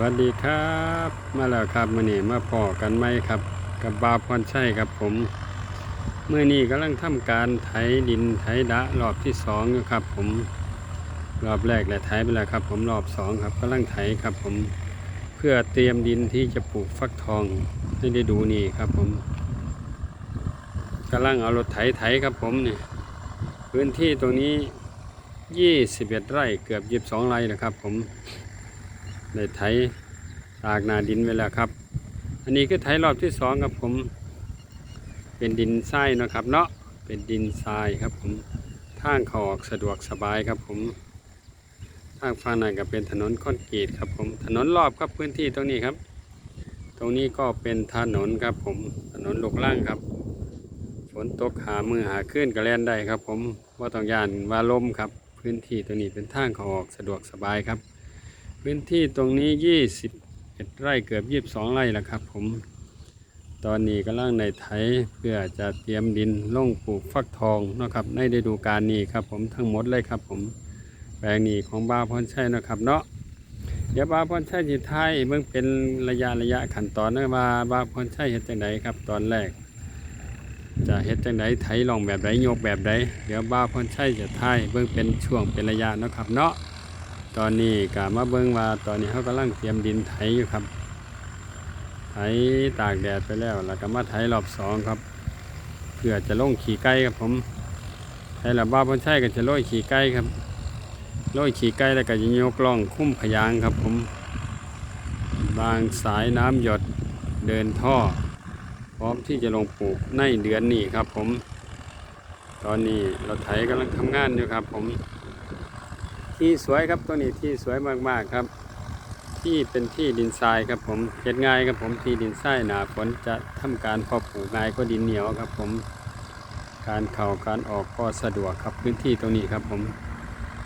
วัสดีครับ มาแล้วครับมื่อนี้มาพอกันไหมครับ กับบาพรชัยครับผมเมื่อนี้กำลังทำการไถดินไถดะรอบที่สองอยู่ครับ ผมรอบแรกแหละไถไปแล้วครับ ผมรอบสองครับกำลังไถครับ ผมเพื่อเตรียมดินที่จะปลูกฟักทองให้ได้ดูนี่ครับ ผมกำลังเอารถไถไถครับผมเนี่ยพื้นที่ตรงนี้ 21 ไร่เกือบ 22 ไร่นะครับ ผม ได้ไถตากนาดินไว้แล้วครับ อันนี้คือไถรอบที่สองครับผม เป็นดินทรายนะครับ เนาะเป็นดินทรายครับผมทางเขาออกสะดวกสบายครับผมทางฝั่งในก็เป็นถนนคอนกรีตครับผมถนนรอบครับพื้นที่ตรงนี้ครับ ตรงนี้ก็เป็นถนนครับผมถนนลูกล่างครับฝนตกหามือหาขึ้นก็แล่นได้ครับ ผมว่าต้องยานว่าลมครับ พื้นที่ตรงนี้เป็นทางเขาออกสะดวกสบายครับ พื้นที่ตรงนี้ 21 ไร่เกือบ 22 ไร่แล้วครับ ผม ตอนนี้กำลังในไถเพื่อจะเตรียมดินลงปลูกฟักทองนะครับในฤดูกาลนี้ครับ ผมทั้งหมดเลยครับ ผมแปลงนี้ของบ้าพรชัยนะครับเนาะเดี๋ยวบ้าพรชัยจิไทยเบิ่งเป็นระยะระยะขั้นตอนนะว่าบ้าพรชัยเฮ็ดจังไดครับ ตอนแรก จะเฮ็ดจังไดไถลองแบบใดโยกแบบใดเดี๋ยวบ้าพรชัยจะไทยเบิ่งเป็นช่วงเป็นระยะนะครับเนาะ ตอนนี้ก็มาเบิ่งว่าตอนนี้เขากำลังเตรียมดินไถอยู่ครับ ไถตากแดดไปแล้วแล้วก็มาไถรอบสองครับ เพื่อจะลงขี่ไก่ครับผมไถระบ้าบนใช่ก็จะโรยขี่ไก่ครับโรยขี่ไก่แล้วก็จะยกล่องคุ้มพยางครับผม บางสายน้ำหยดเดินท่อ พร้อมที่จะลงปลูกในเดือนนี้ครับผม ตอนนี้เราไถกำลังทำงานอยู่ครับผม ที่สวยครับตัวนี้ที่สวยมากๆครับ ที่เป็นที่ดินทรายครับผมเก็ดง่ายครับผมที่ดินทรายหนาฝนจะทำการพอปลูกง่ายก็ดินเหนียวครับ ผมการเข้าการออกก็สะดวกครับพื้นที่ตรงนี้ครับผม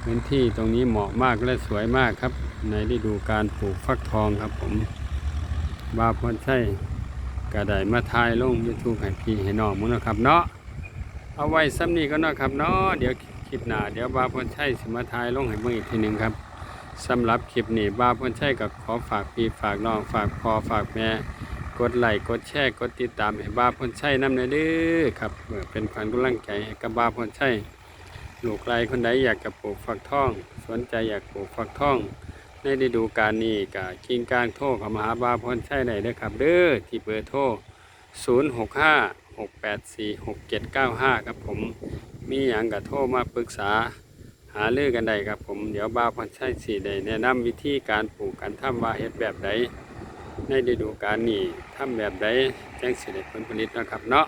พื้นที่ตรงนี้เหมาะมากและสวยมากครับ ในฤดูการปลูกฟักทองครับผมบาพรใช่กระไดมาทายลงยูทูบให้พี่ให้น้องมั้งนะครับเนาะเอาไว้ซ้ำนี้ก็เนาะครับเนาะเดี๋ยว คลิปหน้าเดี๋ยวบาพนชัยสิมาทายลงให้เบิ่งอีกทีหนึ่งครับสำหรับคลิปนี้บาพนชัยก็ขอฝากพี่ฝากน้องฝากพ่อฝากแม่กดไลค์กดแชร์กดติดตามให้บาพนชัยนำในอยเด้อครับเพื่อเป็นขวัญกำลังใจให้กับบาพนชัยลูกไกลคนใดอยากจะปลูกฝักทอง สนใจอยากปลูกฝักทองในฤดูกาลนี้ก็กิ่งกลางโทรเข้ามาหาบาพนชัยได้เด้ครับ เด้อที่เบอร์โทร 065 684 6795 ครับผม มีอย่างกับโทรมาปรึกษาหาเรื่องกันได้ครับผมเดี๋ยวบ้าพันชัยสีได้แนะนำวิธีการปลูกการทำว่าเฮ็ดแบบใดในฤดูกาลนี้ทำแบบใดแจ้งสิได้ผลผลิตนะครับเนาะ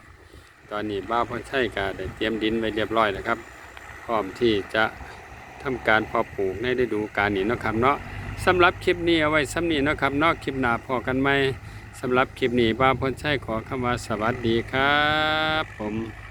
ตอนนี้บ้าพันชัยก็ได้เตรียมดินไว้เรียบร้อยแล้วครับพร้อมที่จะทำการพอปลูกในฤดูกาลนี้เนาะครับเนาะสำหรับคลิปนี้เอาไว้สำนี้เนาะครับเนาะคลิปหน้าพอกันไหมสำหรับคลิปนี้บ้าพันชัยขอคำว่าสวัสดีครับ ผม